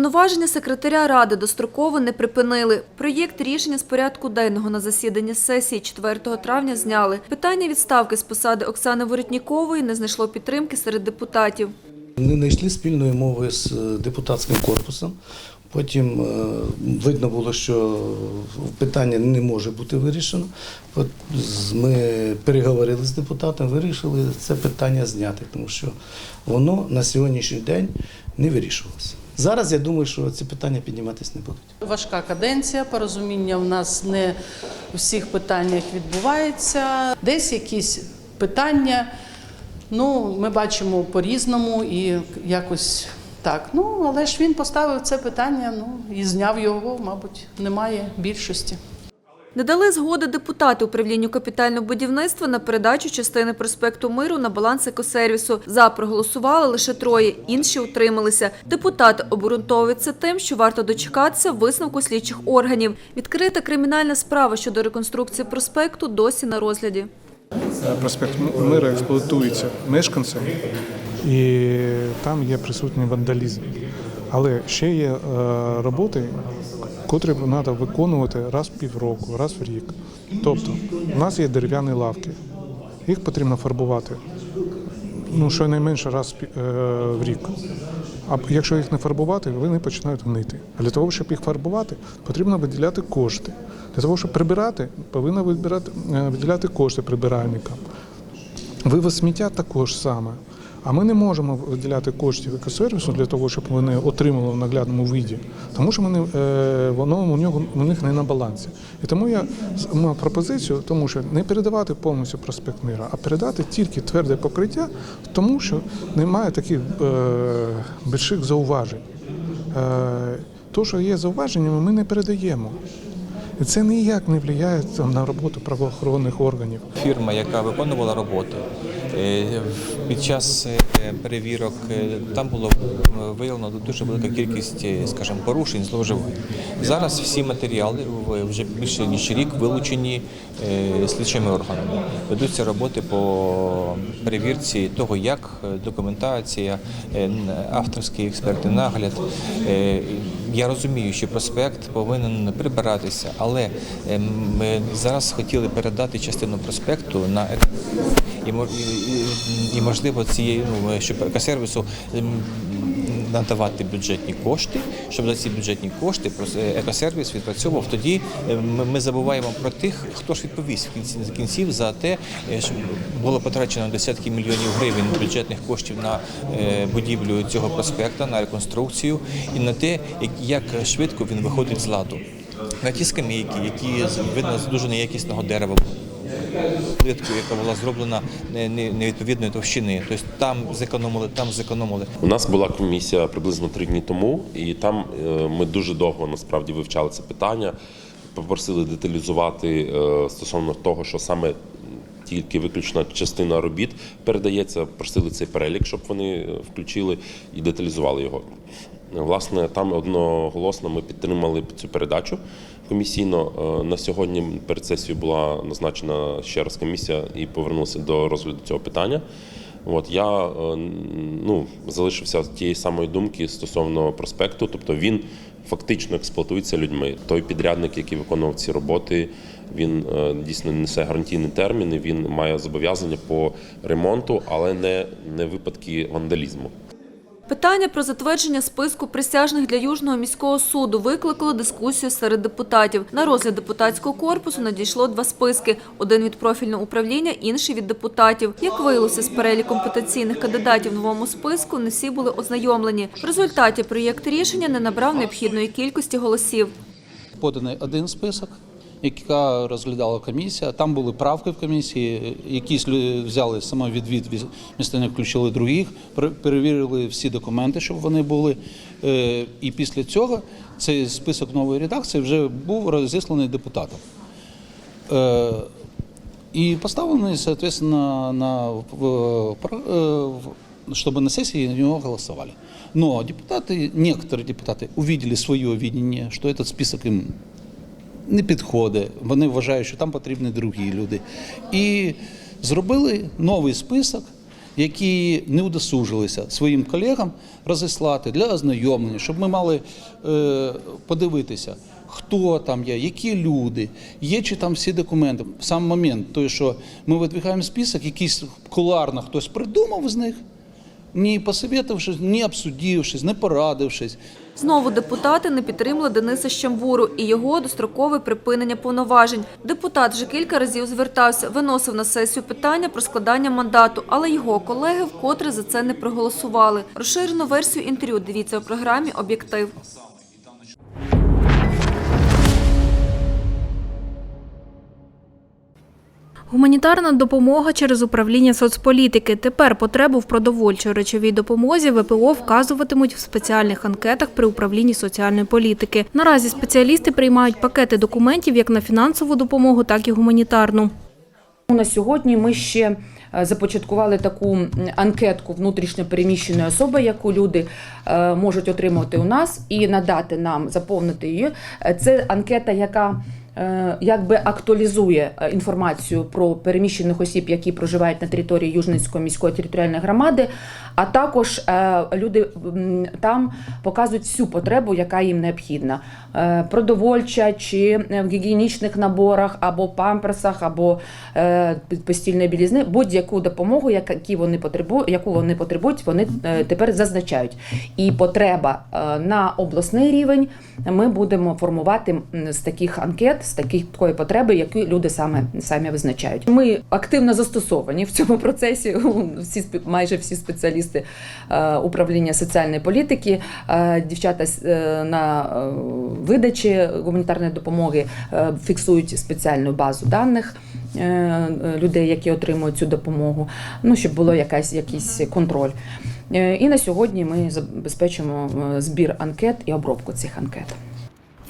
Повноваження секретаря ради достроково не припинили. Проєкт рішення з порядку денного на засіданні сесії 4 травня зняли. Питання відставки з посади Оксани Воротнікової не знайшло підтримки серед депутатів. Не знайшли спільної мови з е, депутатським корпусом. Потім е, видно було, що питання не може бути вирішено. Ми переговорили з депутатом, вирішили це питання зняти, тому що воно на сьогоднішній день не вирішувалося. Зараз я думаю, що ці питання підніматися не будуть. Важка каденція, порозуміння в нас не у всіх питаннях відбувається. Десь якісь питання, ну, ми бачимо по-різному і якось так. Ну, але ж він поставив це питання, ну і зняв його, мабуть, немає більшості. Не дали згоди депутати управлінню капітального будівництва на передачу частини проспекту Миру на баланс екосервісу. За проголосували лише троє, інші утрималися. Депутати обґрунтовують тим, що варто дочекатися висновку слідчих органів. Відкрита кримінальна справа щодо реконструкції проспекту досі на розгляді. Проспект Мира експлуатується мешканцями, і там є присутній вандалізм. Але ще є е, роботи, котрі треба виконувати раз в півроку, раз в рік. Тобто, у нас є дерев'яні лавки, їх потрібно фарбувати ну, щонайменше раз в е, рік. А якщо їх не фарбувати, вони починають гнити. А для того, щоб їх фарбувати, потрібно виділяти кошти. Для того, щоб прибирати, повинно е, виділяти кошти прибиральникам. Вивоз сміття також саме. А ми не можемо виділяти коштів екосервісу для того, щоб вони отримали в наглядному виді, тому що вони, е, воно у, нього, у них не на балансі. І тому я мав пропозицію, тому що не передавати повністю проспект мира, а передати тільки тверде покриття, тому що немає таких е, більших зауважень. Е, то, що є зауваженнями, ми не передаємо. Це ніяк не впливає на роботу правоохоронних органів. Фірма, яка виконувала роботи, е, під час е, перевірок е, там було виявлено дуже велика кількість, скажімо, порушень, зловживань. Зараз всі матеріали вже більше ніж рік вилучені слідчими органами. Ведуться роботи по перевірці того, як документація, е, авторські експерти, нагляд. Я розумію, що проспект повинен прибиратися, але е, ми зараз хотіли передати частину проспекту на і, і, і- можливо цією ну, щоб екосервісу ем, надавати бюджетні кошти, щоб за ці бюджетні кошти е, екосервіс відпрацьовував. Тоді е, ми, забуваємо про тих, хто ж відповість в кінці кінців за те, е, що було потрачено десятки мільйонів гривень бюджетних коштів на будівлю цього проспекта, на реконструкцію і на те, як швидко він виходить з ладу. На ті скамейки, які видно з дуже неякісного дерева плитку, яка була зроблена не- не- невідповідної товщини. Тобто там зекономили, там зекономили. У нас була комісія приблизно три дні тому, і там е, ми дуже довго насправді вивчали це питання. Попросили деталізувати е, стосовно того, що саме тільки виключна частина робіт передається. Просили цей перелік, щоб вони е, включили і деталізували його. Власне, там одноголосно ми підтримали цю передачу комісійно. Е, На сьогодні перед сесією була назначена ще раз комісія і повернулася до розгляду цього питання. От я е, ну, залишився тієї самої думки стосовно проспекту, тобто він фактично експлуатується людьми. Той підрядник, який виконував ці роботи, він е, дійсно несе гарантійні терміни. Він має зобов'язання по ремонту, але не, не випадки вандалізму. Питання про затвердження списку присяжних для Южного міського суду викликало дискусію серед депутатів. На розгляд депутатського корпусу надійшло два списки: один від профільного управління, інший від депутатів. Як виявилося з переліком потенційних кандидатів в новому списку, не всі були ознайомлені. В результаті проєкт рішення не набрав необхідної кількості голосів. поданий один список, яка розглядала комісія. Там були правки в комісії, якісь лю- взяли самовідвід, віз- місто не включили других, пер- перевірили всі документи, щоб вони були. Е, І після цього цей список нової редакції вже був розісланий депутатам. Е, И поставлены, соответственно, на, в- про- э, в- чтобы на сессии на него голосовали. Но депутаты, некоторые депутаты увидели свое видение, что этот список им не підходить. Вони вважають, що там потрібні другі люди. І зробили новий список, які не удосужилися своїм колегам розіслати для ознайомлення, щоб ми мали е, подивитися, хто там є, які люди, є чи там всі документи. Сам момент, той, що ми видвигаємо список, якийсь куларно хтось придумав з них, ні посоветовавшись, ні обсудившись, не порадившись. Знову депутати не підтримали Дениса Щамбуру і його дострокове припинення повноважень. Депутат вже кілька разів звертався, виносив на сесію питання про складання мандату, але його колеги вкотре за це не проголосували. Розширену версію інтерв'ю дивіться у програмі Об'єктив. Гуманітарна допомога через управління соцполітики. Тепер потребу в продовольчій речовій допомозі ВПО вказуватимуть в спеціальних анкетах при управлінні соціальної політики. Наразі спеціалісти приймають пакети документів як на фінансову допомогу, так і гуманітарну. На сьогодні ми ще е, започаткували таку анкетку внутрішньо переміщеної особи, яку люди е, можуть отримати у нас і надати нам, заповнити її. Е, Це анкета, яка якби актуалізує е, інформацію про переміщених осіб, які проживають на території Южницької міської територіальної громади, а також е, люди там показують всю потребу, яка їм необхідна. Е, Продовольча чи в гігієнічних наборах, або памперсах, або е, постільної білізни, будь-яку допомогу, які вони потребують, яку вони потребують, вони е, тепер зазначають. І потреба е, на обласний рівень ми будемо формувати з таких анкет, з такої потреби, які люди саме самі визначають. Ми активно застосовані в цьому процесі. Всі майже всі спеціалісти е, управління соціальної політики, е, дівчата е, на видачі гуманітарної допомоги фіксують спеціальну базу даних людей, які отримують цю допомогу. Ну щоб було якась якийсь контроль. І на сьогодні ми забезпечуємо е, збір анкет і обробку цих анкет.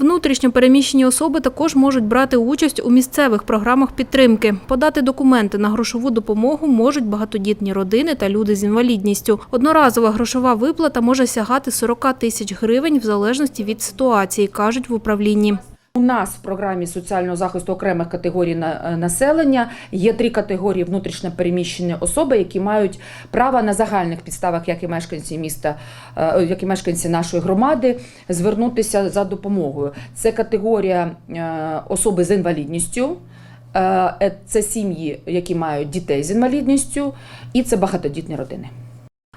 Внутрішньо переміщені особи також можуть брати участь у місцевих програмах підтримки. Подати документи на грошову допомогу можуть багатодітні родини та люди з інвалідністю. Одноразова грошова виплата може сягати 40 тисяч гривень в залежності від ситуації, кажуть в управлінні. У нас в програмі соціального захисту окремих категорій на- е, населення є три категорії внутрішньо переміщені особи, які мають право на загальних підставах, як і мешканці міста, е, як і мешканці нашої громади, звернутися за допомогою. Це категорія е, особи з інвалідністю. Це сім'ї, які мають дітей з інвалідністю, і це багатодітні родини.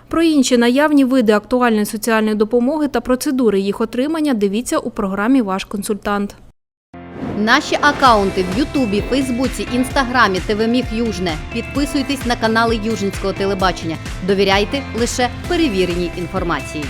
Про інші наявні види актуальної соціальної допомоги та процедури їх отримання дивіться у програмі Ваш консультант. Наші акаунти в Ютубі, Фейсбуці, Інстаграмі, ТВ Южне. Підписуйтесь на канали Южницького телебачення. Довіряйте лише перевіреній інформації.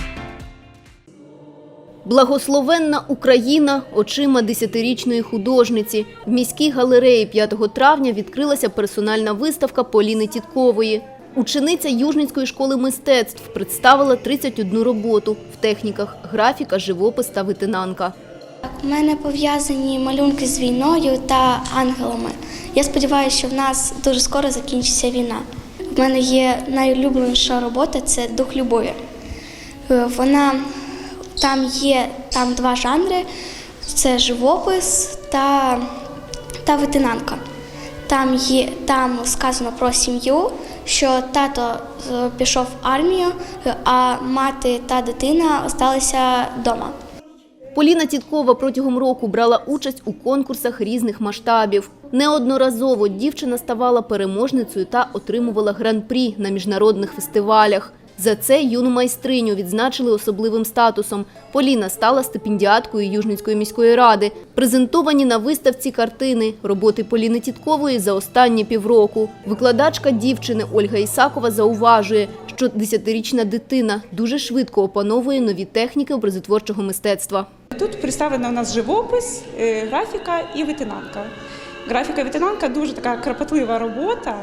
Благословенна Україна очима десятирічної художниці. В міській галереї 5 травня відкрилася персональна виставка Поліни Тіткової. Учениця Южницької школи мистецтв представила 31 роботу в техніках графіка, живопис та витинанка. У мене пов'язані малюнки з війною та ангелами. Я сподіваюся, що в нас дуже скоро закінчиться війна. У мене є найулюбленіша робота це дух любові. Е, Вона там є там два жанри: це живопис та, та витинанка. Там є там сказано про сім'ю, що тато е, пішов в армію, е, а мати та дитина залишилися вдома. Поліна Тіткова протягом року брала участь у конкурсах різних масштабів. Неодноразово дівчина ставала переможницею та отримувала гран-прі на міжнародних фестивалях. За це юну майстриню відзначили особливим статусом. Поліна стала стипендіаткою Южницької міської ради. Презентовані на виставці картини роботи Поліни Тіткової за останні півроку. Викладачка дівчини Ольга Ісакова зауважує, що десятирічна дитина дуже швидко опановує нові техніки образотворчого мистецтва. Тут представлена у нас живопис, е, графіка і витинанка. Графіка і витинанка дуже така кропотлива робота.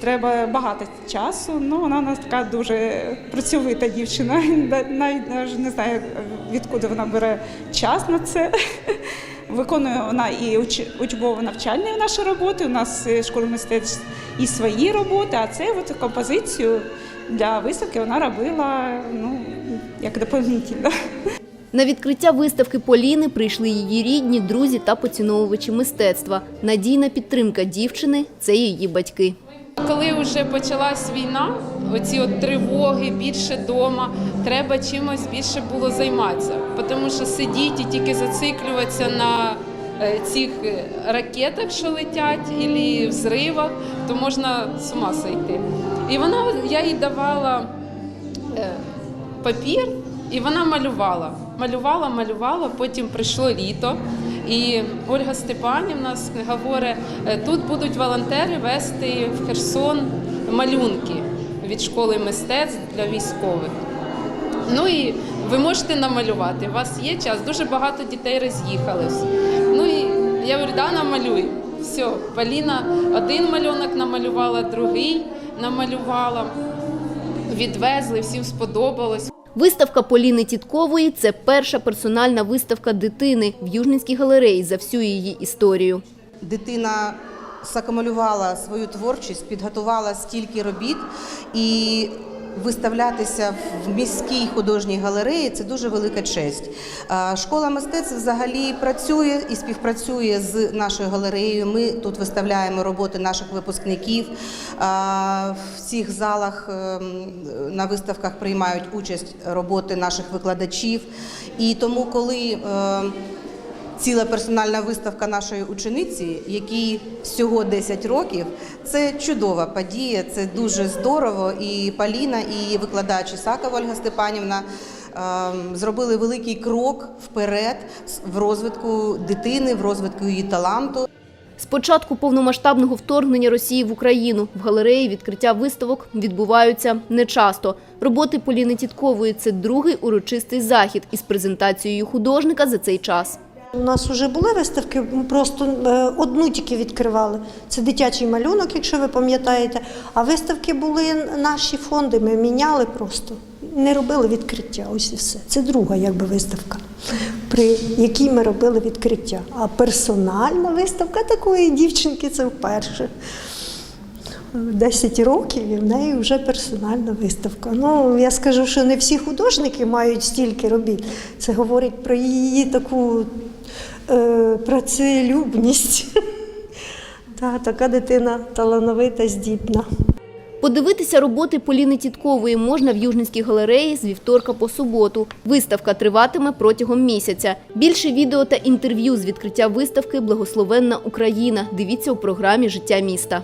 Треба багато часу. Ну вона у нас така дуже працьовита дівчина. Навіть не знаю, відкуди вона бере час на це. Виконує вона і уч- учбово-навчальні наші роботи. У нас е, школа мистецтв і свої роботи, а це от композицію для виставки вона робила ну, як доповнительно. На відкриття виставки Поліни прийшли її рідні, друзі та поціновувачі мистецтва. Надійна підтримка дівчини це її батьки. Коли вже почалась війна, оці от тривоги більше вдома, треба чимось більше було займатися, тому що сидіти і тільки зациклюватися на е, цих е, ракетах, що летять, або взривах, то можна з ума сойти. І вона я їй давала е, папір, і вона малювала. Малювала, малювала, потім прийшло літо. І Ольга Степанівна говорить, «Е, тут будуть волонтери вести в Херсон малюнки від школи мистецтв для військових. Ну і ви можете намалювати. У вас є час, дуже багато дітей роз'їхались. Ну і я говорю, да, намалюй. Все, Поліна один малюнок намалювала, другий намалювала. Відвезли, всім сподобалось. Виставка Поліни Тіткової – це перша персональна виставка дитини в Южненській галереї за всю її історію. Дитина закамалювала свою творчість, підготувала стільки робіт і виставлятися в міській художній галереї це дуже велика честь. Школа мистецтв взагалі працює і співпрацює з нашою галереєю. Ми тут виставляємо роботи наших випускників. В цих залах ем, на виставках приймають участь роботи наших викладачів. І тому, коли ем, ціла персональна виставка нашої учениці, якій всього 10 років. Це чудова подія, це дуже здорово. І Поліна, і викладач Ісакова Ольга Степанівна ем, зробили великий крок вперед в розвитку дитини, в розвитку її таланту. З початку повномасштабного вторгнення Росії в Україну в галереї відкриття виставок відбуваються нечасто. Роботи Поліни Тіткової – це другий урочистий захід із презентацією художника за цей час. У нас вже були виставки, ми просто е, одну тільки відкривали. Це дитячий малюнок, якщо ви пам'ятаєте. А виставки були наші фонди, ми міняли просто. Не робили відкриття. Ось і все. Це друга якби виставка, при якій ми робили відкриття. А персональна виставка такої дівчинки це вперше. 10 років і в неї вже персональна виставка. Ну, я скажу, що не всі художники мають стільки робіт. Це говорить про її таку працелюбність. Та, така дитина талановита, здібна. Подивитися роботи Поліни Тіткової можна в Южненській галереї з вівторка по суботу. Виставка триватиме протягом місяця. Більше відео та інтерв'ю з відкриття виставки «Благословенна Україна» дивіться у програмі «Життя міста».